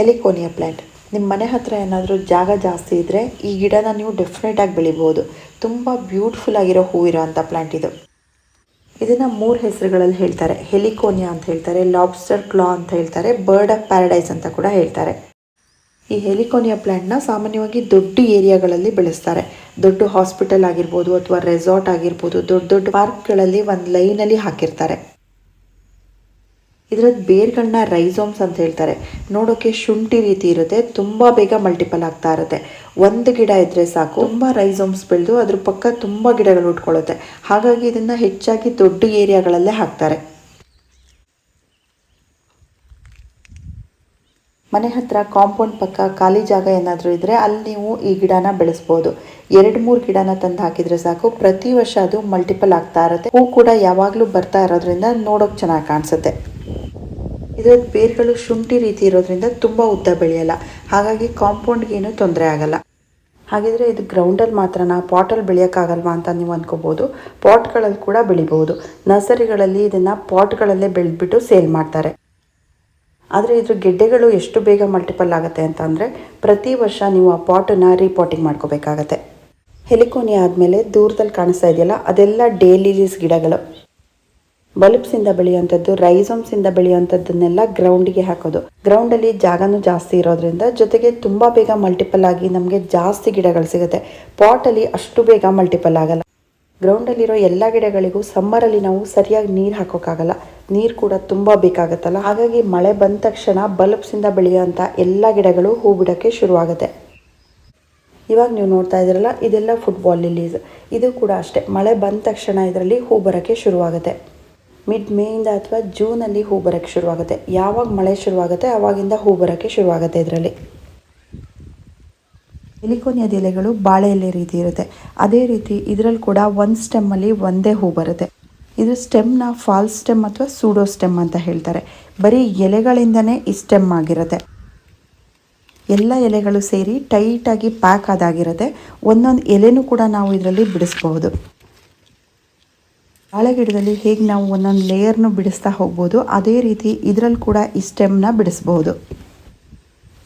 ಹೆಲಿಕೋನಿಯಾ plant ನಿಮ್ಮ ಮನೆ ಹತ್ರ ಏನಾದರೂ ಜಾಗ ಜಾಸ್ತಿ ಇದ್ದರೆ ಈ ಗಿಡನ ನೀವು ಡೆಫಿನೆಟಾಗಿ ಬೆಳಿಬೋದು. ತುಂಬ ಬ್ಯೂಟಿಫುಲ್ ಆಗಿರೋ ಹೂವಿರೋ ಅಂಥ ಪ್ಲ್ಯಾಂಟ್ ಇದು. ಇದನ್ನು ಮೂರು ಹೆಸರುಗಳಲ್ಲಿ ಹೇಳ್ತಾರೆ. ಹೆಲಿಕೋನಿಯಾ ಅಂತ ಹೇಳ್ತಾರೆ ಲಾಬ್ಸ್ಟರ್ ಕ್ಲಾ ಅಂತ ಹೇಳ್ತಾರೆ ಬರ್ಡ್ ಆಫ್ ಪ್ಯಾರಡೈಸ್ ಅಂತ ಕೂಡ ಹೇಳ್ತಾರೆ. ಈ ಹೆಲಿಕೋನಿಯಾ ಪ್ಲ್ಯಾಂಟ್ನ ಸಾಮಾನ್ಯವಾಗಿ ದೊಡ್ಡ ಏರಿಯಾಗಳಲ್ಲಿ ಬೆಳೆಸ್ತಾರೆ. ದೊಡ್ಡ ಹಾಸ್ಪಿಟಲ್ ಆಗಿರ್ಬೋದು ಅಥವಾ ರೆಸಾರ್ಟ್ ಆಗಿರ್ಬೋದು, ದೊಡ್ಡ ದೊಡ್ಡ ಪಾರ್ಕ್ಗಳಲ್ಲಿ ಒಂದು ಲೈನಲ್ಲಿ ಹಾಕಿರ್ತಾರೆ. ಇದರದ್ದು ಬೇರ್ಗಳನ್ನ ರೈಸೋಮ್ಸ್ ಅಂತ ಹೇಳ್ತಾರೆ. ನೋಡೋಕೆ ಶುಂಠಿ ರೀತಿ ಇರುತ್ತೆ, ತುಂಬ ಬೇಗ ಮಲ್ಟಿಪಲ್ ಆಗ್ತಾ ಇರುತ್ತೆ. ಒಂದು ಗಿಡ ಇದ್ದರೆ ಸಾಕು, ತುಂಬ ರೈಸೋಮ್ಸ್ ಬೆಳೆದು ಅದ್ರ ಪಕ್ಕ ತುಂಬ ಗಿಡಗಳು ಉಟ್ಕೊಳ್ಳುತ್ತೆ. ಹಾಗಾಗಿ ಇದನ್ನು ಹೆಚ್ಚಾಗಿ ದೊಡ್ಡ ಏರಿಯಾಗಳಲ್ಲೇ ಹಾಕ್ತಾರೆ. ಮನೆ ಹತ್ರ ಕಾಂಪೌಂಡ್ ಪಕ್ಕ ಖಾಲಿ ಜಾಗ ಏನಾದರೂ ಇದ್ದರೆ ಅಲ್ಲಿ ನೀವು ಈ ಗಿಡನ ಬೆಳೆಸ್ಬೋದು. ಎರಡು ಮೂರು ಗಿಡನ ತಂದು ಹಾಕಿದರೆ ಸಾಕು, ಪ್ರತಿ ವರ್ಷ ಅದು ಮಲ್ಟಿಪಲ್ ಆಗ್ತಾ ಇರುತ್ತೆ. ಹೂ ಕೂಡ ಯಾವಾಗಲೂ ಬರ್ತಾ ಇರೋದ್ರಿಂದ ನೋಡೋಕೆ ಚೆನ್ನಾಗಿ ಕಾಣಿಸುತ್ತೆ. ಇದರ ಬೇರುಗಳು ಶುಂಠಿ ರೀತಿ ಇರೋದ್ರಿಂದ ತುಂಬ ಉದ್ದ ಬೆಳೆಯಲ್ಲ. ಹಾಗಾಗಿ ಕಾಂಪೌಂಡ್ಗೆ ಏನು ತೊಂದರೆ ಆಗಲ್ಲ. ಹಾಗಿದ್ರೆ ಇದು ಗ್ರೌಂಡಲ್ಲಿ ಮಾತ್ರನಾ ಪಾಟಲ್ಲಿ ಬೆಳೆಯೋಕ್ಕಾಗಲ್ವಾ ಅಂತ ನೀವು ಅಂದ್ಕೋಬೋದು ಪಾಟ್ಗಳಲ್ಲಿ ಕೂಡ ಬೆಳಿಬೋದು ನರ್ಸರಿಗಳಲ್ಲಿ ಇದನ್ನು ಪಾಟ್ಗಳಲ್ಲೇ ಬೆಳೆದ್ಬಿಟ್ಟು ಸೇಲ್ ಮಾಡ್ತಾರೆ. ಆದರೆ ಇದ್ರ ಗೆಡ್ಡೆಗಳು ಎಷ್ಟು ಬೇಗ ಮಲ್ಟಿಪಲ್ ಆಗುತ್ತೆ ಅಂತ ಅಂದರೆ ಪ್ರತಿ ವರ್ಷ ನೀವು ಆ ಪಾಟನ್ನು ರೀಪಾಟಿಂಗ್ ಮಾಡ್ಕೋಬೇಕಾಗತ್ತೆ. ಹೆಲಿಕೋನಿ ಆದಮೇಲೆ ದೂರದಲ್ಲಿ ಕಾಣಿಸ್ತಾ ಇದೆಯಲ್ಲ, ಅದೆಲ್ಲ ಡೇಲಿಲೀಸ್ ಗಿಡಗಳು. ಬಲ್ಬ್ಸಿಂದ ಬೆಳೆಯುವಂಥದ್ದು, ರೈಸೋಮ್ಸಿಂದ ಬೆಳೆಯುವಂಥದ್ದನ್ನೆಲ್ಲ ಗ್ರೌಂಡಿಗೆ ಹಾಕೋದು. ಗ್ರೌಂಡಲ್ಲಿ ಜಾಗನೂ ಜಾಸ್ತಿ ಇರೋದ್ರಿಂದ ಜೊತೆಗೆ ತುಂಬ ಬೇಗ ಮಲ್ಟಿಪಲ್ ಆಗಿ ನಮಗೆ ಜಾಸ್ತಿ ಗಿಡಗಳು ಸಿಗುತ್ತೆ. ಪಾಟಲ್ಲಿ ಅಷ್ಟು ಬೇಗ ಮಲ್ಟಿಪಲ್ ಆಗಲ್ಲ. ಗ್ರೌಂಡಲ್ಲಿರೋ ಎಲ್ಲ ಗಿಡಗಳಿಗೂ ಸಮ್ಮರಲ್ಲಿ ನಾವು ಸರಿಯಾಗಿ ನೀರು ಹಾಕೋಕ್ಕಾಗಲ್ಲ. ನೀರು ಕೂಡ ತುಂಬ ಬೇಕಾಗುತ್ತಲ್ಲ. ಹಾಗಾಗಿ ಮಳೆ ಬಂದ ತಕ್ಷಣ ಬಲ್ಬ್ಸಿಂದ ಬೆಳೆಯುವಂಥ ಎಲ್ಲ ಗಿಡಗಳು ಹೂ ಬಿಡೋಕ್ಕೆ ಶುರುವಾಗುತ್ತೆ. ಇವಾಗ ನೀವು ನೋಡ್ತಾ ಇದ್ದೀರಲ್ಲ, ಇದೆಲ್ಲ ಫುಟ್ಬಾಲ್ ಲಿಲೀಸ್ ಇದು ಕೂಡ ಅಷ್ಟೇ. ಮಳೆ ಬಂದ ತಕ್ಷಣ ಇದರಲ್ಲಿ ಹೂ ಬರೋಕ್ಕೆ ಶುರುವಾಗುತ್ತೆ. ಮಿಡ್ ಮೇಯಿಂದ ಅಥವಾ ಜೂನಲ್ಲಿ ಹೂ ಬರೋಕ್ಕೆ ಶುರುವಾಗುತ್ತೆ. ಯಾವಾಗ ಮಳೆ ಶುರುವಾಗುತ್ತೆ ಆವಾಗಿಂದ ಹೂ ಬರೋಕ್ಕೆ ಶುರುವಾಗುತ್ತೆ ಇದರಲ್ಲಿ. ಎಲಿಕೋನಿಯದ ಎಲೆಗಳು ಬಾಳೆ ಎಲೆ ರೀತಿ ಇರುತ್ತೆ. ಅದೇ ರೀತಿ ಇದರಲ್ಲಿ ಕೂಡ ಒಂದು ಸ್ಟೆಮ್ಮಲ್ಲಿ ಒಂದೇ ಹೂ ಬರುತ್ತೆ. ಇದು ಸ್ಟೆಮ್ನ ಫಾಲ್ಸ್ ಸ್ಟೆಮ್ ಅಥವಾ ಸೂಡೋ ಸ್ಟೆಮ್ ಅಂತ ಹೇಳ್ತಾರೆ. ಬರೀ ಎಲೆಗಳಿಂದನೇ ಈ ಸ್ಟೆಮ್ ಆಗಿರುತ್ತೆ. ಎಲ್ಲ ಎಲೆಗಳು ಸೇರಿ ಟೈಟಾಗಿ ಪ್ಯಾಕ್ ಆದಾಗಿರುತ್ತೆ. ಒಂದೊಂದು ಎಲೆನೂ ಕೂಡ ನಾವು ಇದರಲ್ಲಿ ಬಿಡಿಸ್ಬಹುದು. ಬಾಳೆ ಗಿಡದಲ್ಲಿ ಹೇಗೆ ನಾವು ಒಂದೊಂದು ಲೇಯರ್ನ ಬಿಡಿಸ್ತಾ ಹೋಗ್ಬೋದು, ಅದೇ ರೀತಿ ಇದರಲ್ಲಿ ಕೂಡ ಈ ಸ್ಟೆಮ್ನ ಬಿಡಿಸ್ಬೋದು.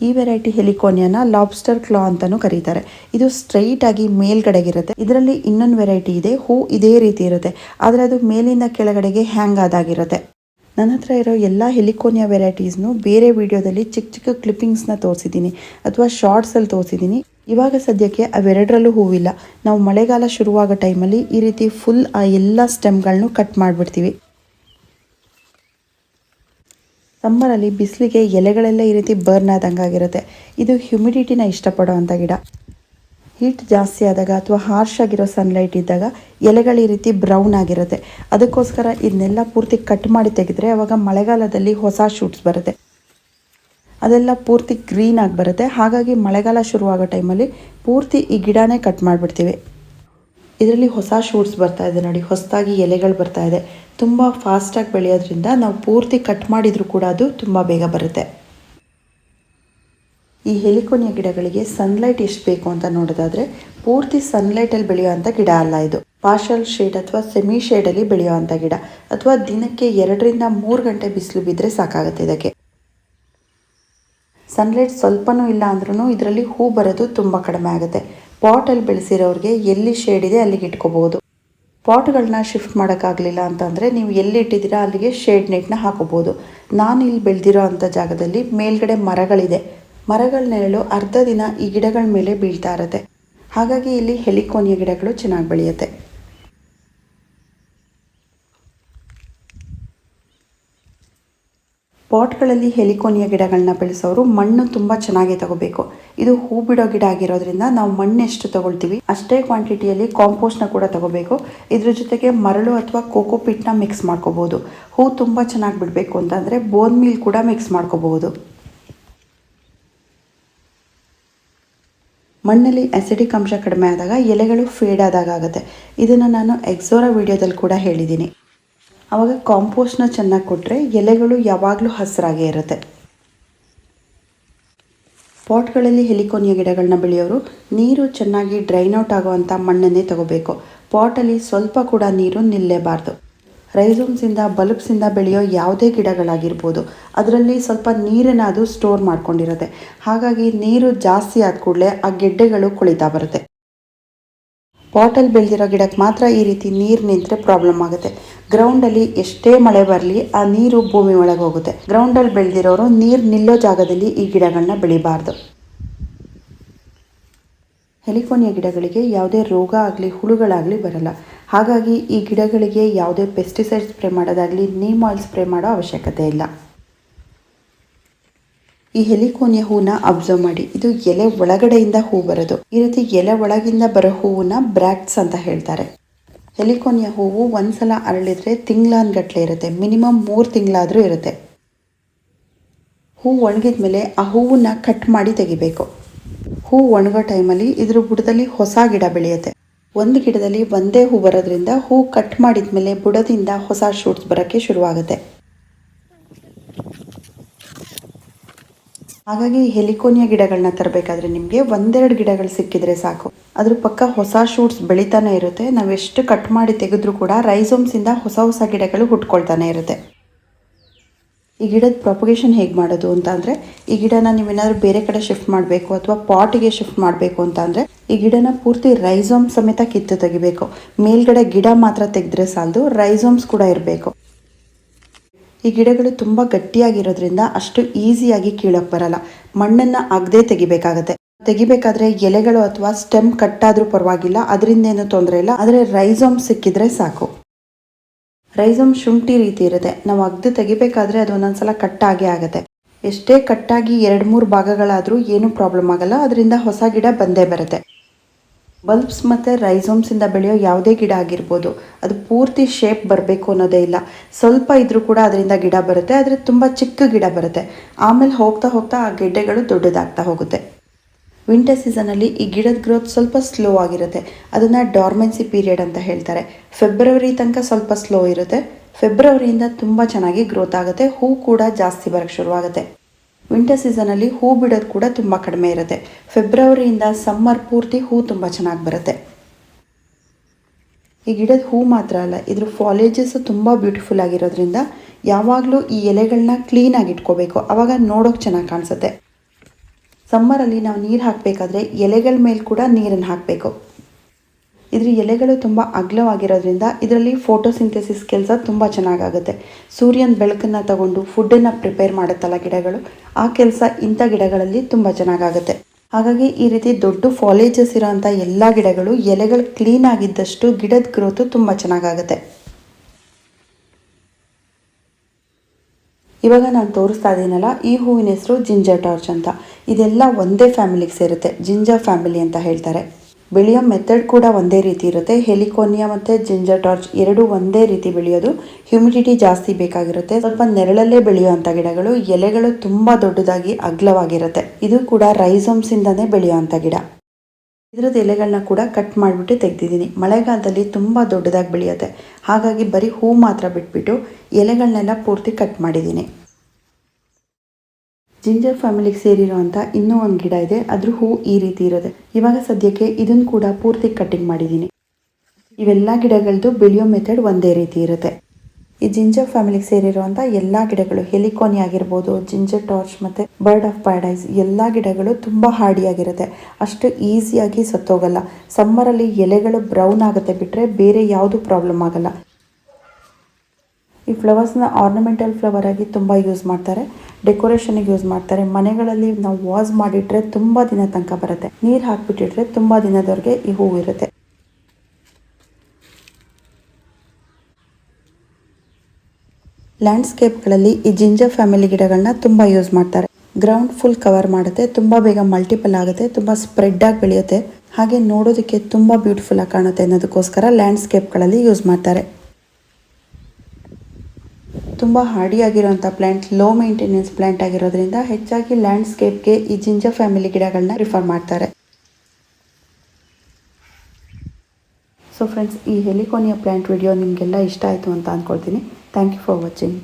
ಈ ವೆರೈಟಿ ಹೆಲಿಕೋನಿಯಾನ ಲಾಬ್ಸ್ಟರ್ ಕ್ಲಾ ಅಂತಲೂ ಕರೀತಾರೆ. ಇದು ಸ್ಟ್ರೈಟ್ ಆಗಿ ಮೇಲ್ಗಡೆಗಿರುತ್ತೆ. ಇದರಲ್ಲಿ ಇನ್ನೊಂದು ವೆರೈಟಿ ಇದೆ, ಹೂ ಇದೇ ರೀತಿ ಇರುತ್ತೆ. ಆದರೆ ಅದು ಮೇಲಿಂದ ಕೆಳಗಡೆಗೆ ಹ್ಯಾಂಗ್ ಆದಾಗಿರುತ್ತೆ. ನನ್ನ ಹತ್ರ ಇರೋ ಎಲ್ಲ ಹೆಲಿಕೋನಿಯಾ ವೆರೈಟೀಸ್ನು ಬೇರೆ ವಿಡಿಯೋದಲ್ಲಿ ಚಿಕ್ಕ ಚಿಕ್ಕ ಕ್ಲಿಪ್ಪಿಂಗ್ಸ್ನ ತೋರಿಸಿದ್ದೀನಿ, ಅಥವಾ ಶಾರ್ಟ್ಸಲ್ಲಿ ತೋರಿಸಿದ್ದೀನಿ. ಇವಾಗ ಸದ್ಯಕ್ಕೆ ಅವೆರಡರಲ್ಲೂ ಹೂವಿಲ್ಲ. ನಾವು ಮಳೆಗಾಲ ಶುರುವಾಗೋ ಟೈಮಲ್ಲಿ ಈ ರೀತಿ ಫುಲ್ ಆ ಎಲ್ಲ ಸ್ಟೆಮ್ಗಳನ್ನೂ ಕಟ್ ಮಾಡಿಬಿಡ್ತೀವಿ. ಸಮ್ಮರಲ್ಲಿ ಬಿಸಿಲಿಗೆ ಎಲೆಗಳೆಲ್ಲ ಈ ರೀತಿ ಬರ್ನ್ ಆದಂಗಾಗಿರುತ್ತೆ ಇದು ಹ್ಯುಮಿಡಿಟಿನ ಇಷ್ಟಪಡೋ ಅಂಥ ಗಿಡ. ಹೀಟ್ ಜಾಸ್ತಿ ಆದಾಗ ಅಥವಾ ಹಾರ್ಶ್ ಆಗಿರೋ ಸನ್ಲೈಟ್ ಇದ್ದಾಗ ಎಲೆಗಳು ಈ ರೀತಿ ಬ್ರೌನ್ ಆಗಿರುತ್ತೆ. ಅದಕ್ಕೋಸ್ಕರ ಇದನ್ನೆಲ್ಲ ಪೂರ್ತಿ ಕಟ್ ಮಾಡಿ ತೆಗೆದ್ರೆ ಅವಾಗ ಮಳೆಗಾಲದಲ್ಲಿ ಹೊಸ ಶೂಟ್ಸ್ ಬರುತ್ತೆ. ಅದೆಲ್ಲ ಪೂರ್ತಿ ಗ್ರೀನ್ ಆಗಿ ಬರುತ್ತೆ. ಹಾಗಾಗಿ ಮಳೆಗಾಲ ಶುರುವಾಗೋ ಟೈಮಲ್ಲಿ ಪೂರ್ತಿ ಈ ಗಿಡನೇ ಕಟ್ ಮಾಡಿಬಿಡ್ತೀವಿ. ಇದರಲ್ಲಿ ಹೊಸ ಶೂಟ್ಸ್ ಬರ್ತಾ ಇದೆ ನೋಡಿ. ಹೊಸದಾಗಿ ಎಲೆಗಳು ಬರ್ತಾ ಇದೆ. ತುಂಬ ಫಾಸ್ಟಾಗಿ ಬೆಳೆಯೋದ್ರಿಂದ ನಾವು ಪೂರ್ತಿ ಕಟ್ ಮಾಡಿದರೂ ಕೂಡ ಅದು ತುಂಬ ಬೇಗ ಬರುತ್ತೆ. ಈ ಹೆಲಿಕೋನಿಯ ಗಿಡಗಳಿಗೆ ಸನ್ಲೈಟ್ ಎಷ್ಟು ಬೇಕು ಅಂತ ನೋಡೋದಾದರೆ ಪೂರ್ತಿ ಸನ್ಲೈಟಲ್ಲಿ ಬೆಳೆಯುವಂಥ ಗಿಡ ಅಲ್ಲ ಇದು. ಪಾರ್ಷಲ್ ಶೇಡ್ ಅಥವಾ ಸೆಮಿ ಶೇಡಲ್ಲಿ ಬೆಳೆಯುವಂಥ ಗಿಡ. ಅಥವಾ ದಿನಕ್ಕೆ ಎರಡರಿಂದ ಮೂರು ಗಂಟೆ ಬಿಸಿಲು ಬಿದ್ದರೆ ಸಾಕಾಗುತ್ತೆ ಇದಕ್ಕೆ. ಸನ್ಲೈಟ್ ಸ್ವಲ್ಪನೂ ಇಲ್ಲ ಅಂದ್ರೂ ಇದರಲ್ಲಿ ಹೂ ಬರೋದು ತುಂಬ ಕಡಿಮೆ ಆಗುತ್ತೆ. ಪಾಟಲ್ಲಿ ಬೆಳೆಸಿರೋರಿಗೆ ಎಲ್ಲಿ ಶೇಡ್ ಇದೆ ಅಲ್ಲಿಗೆ ಇಟ್ಕೋಬಹುದು ಪಾಟ್ಗಳನ್ನ ಶಿಫ್ಟ್ ಮಾಡೋಕ್ಕಾಗಲಿಲ್ಲ ಅಂತಂದರೆ ನೀವು ಎಲ್ಲಿ ಇಟ್ಟಿದ್ದೀರಾ ಅಲ್ಲಿಗೆ ಶೇಡ್ ನೆಟ್ನ ಹಾಕೋಬೋದು. ನಾನು ಇಲ್ಲಿ ಬೆಳೆದಿರೋ ಅಂಥ ಜಾಗದಲ್ಲಿ ಮೇಲ್ಗಡೆ ಮರಗಳಿದೆ. ಮರಗಳ ನೆರಳು ಅರ್ಧ ದಿನ ಈ ಗಿಡಗಳ ಮೇಲೆ ಬೀಳ್ತಾ ಇರುತ್ತೆ. ಹಾಗಾಗಿ ಇಲ್ಲಿ ಹೆಲಿಕೋನಿಯ ಗಿಡಗಳು ಚೆನ್ನಾಗಿ ಬೆಳೆಯುತ್ತೆ. ಪಾಟ್ಗಳಲ್ಲಿ ಹೆಲಿಕೋನಿಯ ಗಿಡಗಳನ್ನ ಬೆಳೆಸೋರು ಮಣ್ಣು ತುಂಬ ಚೆನ್ನಾಗಿ ತಗೋಬೇಕು. ಇದು ಹೂ ಬಿಡೋ ಗಿಡ ಆಗಿರೋದ್ರಿಂದ ನಾವು ಮಣ್ಣು ಎಷ್ಟು ತಗೊಳ್ತೀವಿ, ಅಷ್ಟೇ ಕ್ವಾಂಟಿಟಿಯಲ್ಲಿ ಕಾಂಪೋಸ್ಟ್ನ ಕೂಡ ತಗೋಬೇಕು. ಇದ್ರ ಜೊತೆಗೆ ಮರಳು ಅಥವಾ ಕೋಕೋ ಪಿಟ್ನ ಮಿಕ್ಸ್ ಮಾಡ್ಕೋಬೋದು. ಹೂ ತುಂಬ ಚೆನ್ನಾಗಿ ಬಿಡಬೇಕು ಅಂತಂದರೆ ಬೋನ್ ಮೀಲ್ ಕೂಡ ಮಿಕ್ಸ್ ಮಾಡ್ಕೋಬಹುದು ಮಣ್ಣಲ್ಲಿ ಅಸಿಡಿಕ್ ಅಂಶ ಕಡಿಮೆ ಆದಾಗ ಎಲೆಗಳು ಫೇಡ್ ಆದಾಗ ಆಗುತ್ತೆ ಇದನ್ನು ನಾನು ಎಕ್ಸೋರಾ ವಿಡಿಯೋದಲ್ಲಿ ಕೂಡ ಹೇಳಿದ್ದೀನಿ. ಆವಾಗ ಕಾಂಪೋಸ್ಟ್ನ ಚೆನ್ನಾಗಿ ಕೊಟ್ಟರೆ ಎಲೆಗಳು ಯಾವಾಗಲೂ ಹಸಿರಾಗೇ ಇರುತ್ತೆ. ಪಾಟ್ಗಳಲ್ಲಿ ಹೆಲಿಕೋನಿಯ ಗಿಡಗಳನ್ನ ಬೆಳೆಯೋರು ನೀರು ಚೆನ್ನಾಗಿ ಡ್ರೈನ್ ಔಟ್ ಆಗುವಂಥ ಮಣ್ಣನ್ನೇ ತಗೋಬೇಕು. ಪಾಟಲ್ಲಿ ಸ್ವಲ್ಪ ಕೂಡ ನೀರು ನಿಲ್ಲೇಬಾರ್ದು. ರೈಸೋಮ್ಸಿಂದ ಬಲ್ಬ್ಸಿಂದ ಬೆಳೆಯೋ ಯಾವುದೇ ಗಿಡಗಳಾಗಿರ್ಬೋದು, ಅದರಲ್ಲಿ ಸ್ವಲ್ಪ ನೀರನ್ನು ಅದು ಸ್ಟೋರ್ ಮಾಡ್ಕೊಂಡಿರುತ್ತೆ. ಹಾಗಾಗಿ ನೀರು ಜಾಸ್ತಿ ಆದ ಕೂಡಲೇ ಆ ಗೆಡ್ಡೆಗಳು ಕೊಳಿತಾ ಬರುತ್ತೆ. ಪಾಟಲ್ಲಿ ಬೆಳೆದಿರೋ ಗಿಡಕ್ಕೆ ಮಾತ್ರ ಈ ರೀತಿ ನೀರು ನಿಂತರೆ ಪ್ರಾಬ್ಲಮ್ ಆಗುತ್ತೆ. ಗ್ರೌಂಡಲ್ಲಿ ಎಷ್ಟೇ ಮಳೆ ಬರಲಿ, ಆ ನೀರು ಭೂಮಿ ಒಳಗೆ ಹೋಗುತ್ತೆ. ಗ್ರೌಂಡಲ್ಲಿ ಬೆಳೆದಿರೋರು ನೀರು ನಿಲ್ಲೋ ಜಾಗದಲ್ಲಿ ಈ ಗಿಡಗಳನ್ನ ಬೆಳಿಬಾರ್ದು. ಹೆಲಿಫೋರ್ನಿಯಾ ಗಿಡಗಳಿಗೆ ಯಾವುದೇ ರೋಗ ಆಗಲಿ, ಹುಳುಗಳಾಗಲಿ ಬರಲ್ಲ. ಹಾಗಾಗಿ ಈ ಗಿಡಗಳಿಗೆ ಯಾವುದೇ ಪೆಸ್ಟಿಸೈಡ್ ಸ್ಪ್ರೇ ಮಾಡೋದಾಗಲಿ ನೀಮ್ ಆಯಿಲ್ ಸ್ಪ್ರೇ ಮಾಡೋ ಅವಶ್ಯಕತೆ ಇಲ್ಲ. ಈ ಹೆಲಿಕೋನಿಯ ಹೂವನ್ನ ಅಬ್ಸರ್ವ್ ಮಾಡಿ. ಇದು ಎಲೆ ಒಳಗಡೆಯಿಂದ ಹೂ ಬರೋದು. ಈ ರೀತಿ ಎಲೆ ಒಳಗಿಂದ ಬರೋ ಹೂವನ್ನ ಬ್ರ್ಯಾಕ್ಟ್ಸ್ ಅಂತ ಹೇಳ್ತಾರೆ. ಹೆಲಿಕೋನಿಯ ಹೂವು ಒಂದ್ಸಲ ಅರಳಿದ್ರೆ ತಿಂಗ್ಳಾನ್ಗಟ್ಲೆ ಇರುತ್ತೆ. ಮಿನಿಮಮ್ ಮೂರು ತಿಂಗಳಾದರೂ ಇರುತ್ತೆ. ಹೂ ಒಣಗಿದ್ಮೇಲೆ ಆ ಹೂವನ್ನ ಕಟ್ ಮಾಡಿ ತೆಗಿಬೇಕು. ಹೂ ಒಣಗೋ ಟೈಮಲ್ಲಿ ಇದ್ರ ಬುಡದಲ್ಲಿ ಹೊಸ ಗಿಡ ಬೆಳೆಯುತ್ತೆ. ಒಂದು ಗಿಡದಲ್ಲಿ ಒಂದೇ ಹೂ ಬರೋದ್ರಿಂದ ಹೂ ಕಟ್ ಮಾಡಿದ ಮೇಲೆ ಬುಡದಿಂದ ಹೊಸ ಶೂಟ್ಸ್ ಬರೋಕ್ಕೆ ಶುರುವಾಗುತ್ತೆ. ಹಾಗಾಗಿ ಹೆಲಿಕೋನಿಯಾ ಗಿಡಗಳನ್ನ ತರಬೇಕಾದ್ರೆ ನಿಮಗೆ ಒಂದೆರಡು ಗಿಡಗಳು ಸಿಕ್ಕಿದ್ರೆ ಸಾಕು. ಅದ್ರ ಪಕ್ಕ ಹೊಸ ಶೂಟ್ಸ್ ಬೆಳಿತಾನೆ ಇರುತ್ತೆ. ನಾವು ಎಷ್ಟು ಕಟ್ ಮಾಡಿ ತೆಗೆದ್ರೂ ಕೂಡ ರೈಸೋಮ್ಸಿಂದ ಹೊಸ ಹೊಸ ಗಿಡಗಳು ಹುಟ್ಕೊಳ್ತಾನೆ ಇರುತ್ತೆ. ಈ ಗಿಡದ ಪ್ರೊಪಗೇಷನ್ ಹೇಗೆ ಮಾಡೋದು ಅಂತ ಅಂದರೆ, ಈ ಗಿಡನ ನೀವೇನಾದ್ರೂ ಬೇರೆ ಕಡೆ ಶಿಫ್ಟ್ ಮಾಡಬೇಕು ಅಥವಾ ಪಾಟಿಗೆ ಶಿಫ್ಟ್ ಮಾಡಬೇಕು ಅಂತ ಅಂದರೆ, ಈ ಗಿಡನ ಪೂರ್ತಿ ರೈಸೋಮ್ ಸಮೇತ ಕಿತ್ತು ತೆಗಿಬೇಕು. ಮೇಲ್ಗಡೆ ಗಿಡ ಮಾತ್ರ ತೆಗೆದ್ರೆ ಸಾಲದು ರೈಸೋಮ್ಸ್ ಕೂಡ ಇರಬೇಕು. ಈ ಗಿಡಗಳು ತುಂಬ ಗಟ್ಟಿಯಾಗಿರೋದ್ರಿಂದ ಅಷ್ಟು ಈಸಿಯಾಗಿ ಕೀಳಕ್ಕೆ ಬರಲ್ಲ. ಮಣ್ಣನ್ನು ಅಗದೇ ತೆಗಿಬೇಕಾಗತ್ತೆ. ತೆಗಿಬೇಕಾದ್ರೆ ಎಲೆಗಳು ಅಥವಾ ಸ್ಟೆಮ್ ಕಟ್ಟಾದರೂ ಪರವಾಗಿಲ್ಲ, ಅದರಿಂದ ಏನು ತೊಂದರೆ ಇಲ್ಲ. ಆದರೆ ರೈಸೋಮ್ ಸಿಕ್ಕಿದ್ರೆ ಸಾಕು. ರೈಸೋಮ್ ಶುಂಠಿ ರೀತಿ ಇರುತ್ತೆ. ನಾವು ಅಗ್ದು ತೆಗಿಬೇಕಾದ್ರೆ ಅದು ಒಂದೊಂದ್ಸಲ ಕಟ್ಟಾಗೇ ಆಗುತ್ತೆ. ಎಷ್ಟೇ ಕಟ್ಟಾಗಿ ಎರಡು ಮೂರು ಭಾಗಗಳಾದರೂ ಏನೂ ಪ್ರಾಬ್ಲಮ್ ಆಗಲ್ಲ. ಅದರಿಂದ ಹೊಸ ಗಿಡ ಬಂದೇ ಬರುತ್ತೆ. ಬಲ್ಬ್ಸ್ ಮತ್ತು ರೈಸೋಮ್ಸಿಂದ ಬೆಳೆಯೋ ಯಾವುದೇ ಗಿಡ ಆಗಿರ್ಬೋದು, ಅದು ಪೂರ್ತಿ ಶೇಪ್ ಬರಬೇಕು ಅನ್ನೋದೇ ಇಲ್ಲ. ಸ್ವಲ್ಪ ಇದ್ರೂ ಕೂಡ ಅದರಿಂದ ಗಿಡ ಬರುತ್ತೆ, ಆದರೆ ತುಂಬ ಚಿಕ್ಕ ಗಿಡ ಬರುತ್ತೆ. ಆಮೇಲೆ ಹೋಗ್ತಾ ಹೋಗ್ತಾ ಆ ಗೆಡ್ಡೆಗಳು ದೊಡ್ಡದಾಗ್ತಾ ಹೋಗುತ್ತೆ. ವಿಂಟರ್ ಸೀಸನಲ್ಲಿ ಈ ಗಿಡದ ಗ್ರೋತ್ ಸ್ವಲ್ಪ ಸ್ಲೋ ಆಗಿರುತ್ತೆ. ಅದನ್ನು ಡಾರ್ಮೆನ್ಸಿ ಪೀರಿಯಡ್ ಅಂತ ಹೇಳ್ತಾರೆ. ಫೆಬ್ರವರಿ ತನಕ ಸ್ವಲ್ಪ ಸ್ಲೋ ಇರುತ್ತೆ. ಫೆಬ್ರವರಿಯಿಂದ ತುಂಬ ಚೆನ್ನಾಗಿ ಗ್ರೋತ್ ಆಗುತ್ತೆ. ಹೂ ಕೂಡ ಜಾಸ್ತಿ ಬರೋಕ್ಕೆ ಶುರುವಾಗುತ್ತೆ. ವಿಂಟರ್ ಸೀಸನಲ್ಲಿ ಹೂ ಬಿಡೋದು ಕೂಡ ತುಂಬ ಕಡಿಮೆ ಇರುತ್ತೆ. ಫೆಬ್ರವರಿಯಿಂದ ಸಮ್ಮರ್ ಪೂರ್ತಿ ಹೂ ತುಂಬ ಚೆನ್ನಾಗಿ ಬರುತ್ತೆ. ಈ ಗಿಡದ ಹೂ ಮಾತ್ರ ಅಲ್ಲ, ಇದ್ರ ಫಾಲೇಜಸ್ಸು ತುಂಬ ಬ್ಯೂಟಿಫುಲ್ ಆಗಿರೋದ್ರಿಂದ ಯಾವಾಗಲೂ ಈ ಎಲೆಗಳನ್ನ ಕ್ಲೀನಾಗಿ ಇಟ್ಕೋಬೇಕು. ಆವಾಗ ನೋಡೋಕೆ ಚೆನ್ನಾಗಿ ಕಾಣಿಸುತ್ತೆ. ಸಮ್ಮರಲ್ಲಿ ನಾವು ನೀರು ಹಾಕಬೇಕಾದ್ರೆ ಎಲೆಗಳ ಮೇಲೆ ಕೂಡ ನೀರನ್ನು ಹಾಕಬೇಕು. ಇದ್ರ ಎಲೆಗಳು ತುಂಬ ಅಗಲವಾಗಿರೋದ್ರಿಂದ ಇದರಲ್ಲಿ ಫೋಟೋಸಿಂಥೆಸಿಸ್ ಕೆಲಸ ತುಂಬ ಚೆನ್ನಾಗಾಗುತ್ತೆ. ಸೂರ್ಯನ ಬೆಳಕನ್ನು ತಗೊಂಡು ಫುಡ್ಡನ್ನು ಪ್ರಿಪೇರ್ ಮಾಡುತ್ತಲ್ಲ ಗಿಡಗಳು, ಆ ಕೆಲಸ ಇಂಥ ಗಿಡಗಳಲ್ಲಿ ತುಂಬ ಚೆನ್ನಾಗಾಗುತ್ತೆ. ಹಾಗಾಗಿ ಈ ರೀತಿ ದೊಡ್ಡ ಫಾಲೇಜಸ್ ಇರೋಂಥ ಎಲ್ಲ ಗಿಡಗಳು ಎಲೆಗಳು ಕ್ಲೀನ್ ಆಗಿದ್ದಷ್ಟು ಗಿಡದ ಗ್ರೋತು ತುಂಬ ಚೆನ್ನಾಗಾಗುತ್ತೆ. ಇವಾಗ ನಾನು ತೋರಿಸ್ತಾ ಇದ್ದೀನಲ್ಲ ಈ ಹೂವಿನ ಹೆಸರು ಜಿಂಜರ್ ಟಾರ್ಚ್ ಅಂತ. ಇದೆಲ್ಲ ಒಂದೇ ಫ್ಯಾಮಿಲಿಗೆ ಸೇರುತ್ತೆ, ಜಿಂಜರ್ ಫ್ಯಾಮಿಲಿ ಅಂತ ಹೇಳ್ತಾರೆ. ಬೆಳೆಯೋ ಮೆಥಡ್ ಕೂಡ ಒಂದೇ ರೀತಿ ಇರುತ್ತೆ. ಹೆಲಿಕೋನಿಯಾ ಮತ್ತು ಜಿಂಜರ್ ಟಾರ್ಚ್ ಎರಡೂ ಒಂದೇ ರೀತಿ ಬೆಳೆಯೋದು. ಹ್ಯುಮಿಡಿಟಿ ಜಾಸ್ತಿ ಬೇಕಾಗಿರುತ್ತೆ. ಸ್ವಲ್ಪ ನೆರಳಲ್ಲೇ ಬೆಳೆಯುವಂಥ ಗಿಡಗಳು. ಎಲೆಗಳು ತುಂಬ ದೊಡ್ಡದಾಗಿ ಅಗ್ಲವಾಗಿರುತ್ತೆ. ಇದು ಕೂಡ ರೈಸೋಮ್ಸಿಂದನೇ ಬೆಳೆಯುವಂಥ ಗಿಡ. ಇದ್ರದ್ದು ಎಲೆಗಳನ್ನ ಕೂಡ ಕಟ್ ಮಾಡಿಬಿಟ್ಟು ತೆಗ್ದಿದ್ದೀನಿ. ಮಳೆಗಾಲದಲ್ಲಿ ತುಂಬ ದೊಡ್ಡದಾಗಿ ಬೆಳೆಯುತ್ತೆ. ಹಾಗಾಗಿ ಬರೀ ಹೂ ಮಾತ್ರ ಬಿಟ್ಬಿಟ್ಟು ಎಲೆಗಳನ್ನೆಲ್ಲ ಪೂರ್ತಿ ಕಟ್ ಮಾಡಿದ್ದೀನಿ. ಜಿಂಜರ್ ಫ್ಯಾಮಿಲಿಗೆ ಸೇರಿರುವಂಥ ಇನ್ನೂ ಒಂದು ಗಿಡ ಇದೆ. ಅದ್ರ ಹೂ ಈ ರೀತಿ ಇರುತ್ತೆ ಇವಾಗ ಸದ್ಯಕ್ಕೆ ಇದನ್ನು ಕೂಡ ಪೂರ್ತಿ ಕಟ್ಟಿಂಗ್ ಮಾಡಿದ್ದೀನಿ ಇವೆಲ್ಲ ಗಿಡಗಳದ್ದು ಬೆಳೆಯೋ ಮೆಥಡ್ ಒಂದೇ ರೀತಿ ಇರುತ್ತೆ. ಈ ಜಿಂಜರ್ ಫ್ಯಾಮಿಲಿಗೆ ಸೇರಿರುವಂಥ ಎಲ್ಲ ಗಿಡಗಳು, ಹೆಲಿಕೋನಿ ಆಗಿರ್ಬೋದು, ಜಿಂಜರ್ ಟಾರ್ಚ್ ಮತ್ತು ಬರ್ಡ್ ಆಫ್ ಪ್ಯಾರಡೈಸ್, ಎಲ್ಲ ಗಿಡಗಳು ತುಂಬ ಹಾರ್ಡಿಯಾಗಿರುತ್ತೆ. ಅಷ್ಟು ಈಸಿಯಾಗಿ ಸತ್ತೋಗಲ್ಲ. ಸಮ್ಮರಲ್ಲಿ ಎಲೆಗಳು ಬ್ರೌನ್ ಆಗುತ್ತೆ ಬಿಟ್ಟರೆ ಬೇರೆ ಯಾವುದೂ ಪ್ರಾಬ್ಲಮ್ ಆಗಲ್ಲ. ಈ ಫ್ಲವರ್ಸ್ನ ಆರ್ನಮೆಂಟಲ್ ಫ್ಲವರ್ ಆಗಿ ತುಂಬ ಯೂಸ್ ಮಾಡ್ತಾರೆ. ಡೆಕೋರೇಷನ್ಗೆ ಯೂಸ್ ಮಾಡ್ತಾರೆ. ಮನೆಗಳಲ್ಲಿ ನಾವು ವಾಸ್ ಮಾಡಿಟ್ರೆ ತುಂಬ ದಿನ ತನಕ ಬರುತ್ತೆ. ನೀರು ಹಾಕ್ಬಿಟ್ಟಿಟ್ರೆ ತುಂಬ ದಿನದವರೆಗೆ ಈ ಹೂವು ಇರುತ್ತೆ. ಲ್ಯಾಂಡ್ಸ್ಕೇಪ್ಗಳಲ್ಲಿ ಈ ಜಿಂಜರ್ ಫ್ಯಾಮಿಲಿ ಗಿಡಗಳನ್ನ ತುಂಬ ಯೂಸ್ ಮಾಡ್ತಾರೆ. ಗ್ರೌಂಡ್ ಫುಲ್ ಕವರ್ ಮಾಡುತ್ತೆ. ತುಂಬ ಬೇಗ ಮಲ್ಟಿಪಲ್ ಆಗುತ್ತೆ. ತುಂಬ ಸ್ಪ್ರೆಡ್ ಆಗಿ ಬೆಳೆಯುತ್ತೆ. ಹಾಗೆ ನೋಡೋದಕ್ಕೆ ತುಂಬ ಬ್ಯೂಟಿಫುಲ್ ಆಗಿ ಕಾಣುತ್ತೆ ಅನ್ನೋದಕ್ಕೋಸ್ಕರ ಲ್ಯಾಂಡ್ಸ್ಕೇಪ್ಗಳಲ್ಲಿ ಯೂಸ್ ಮಾಡ್ತಾರೆ. ತುಂಬ ಹಾರ್ಡಿಯಾಗಿರೋಂಥ ಪ್ಲ್ಯಾಂಟ್ ಲೋ ಮೇಂಟೆನೆನ್ಸ್ ಪ್ಲ್ಯಾಂಟ್ ಆಗಿರೋದ್ರಿಂದ ಹೆಚ್ಚಾಗಿ ಲ್ಯಾಂಡ್ಸ್ಕೇಪ್ಗೆ ಈ ಜಿಂಜರ್ ಫ್ಯಾಮಿಲಿ ಗಿಡಗಳನ್ನ ರಿಫರ್ ಮಾಡ್ತಾರೆ. ಸೊ ಫ್ರೆಂಡ್ಸ್ ಈ ಹೆಲಿಕೋನಿಯಾ ಪ್ಲ್ಯಾಂಟ್ ವಿಡಿಯೋ ನಿಮಗೆಲ್ಲ ಇಷ್ಟ ಆಯಿತು ಅಂತ ಅಂದ್ಕೊಳ್ತೀನಿ ಥ್ಯಾಂಕ್ ಯು ಫಾರ್ ವಾಚಿಂಗ್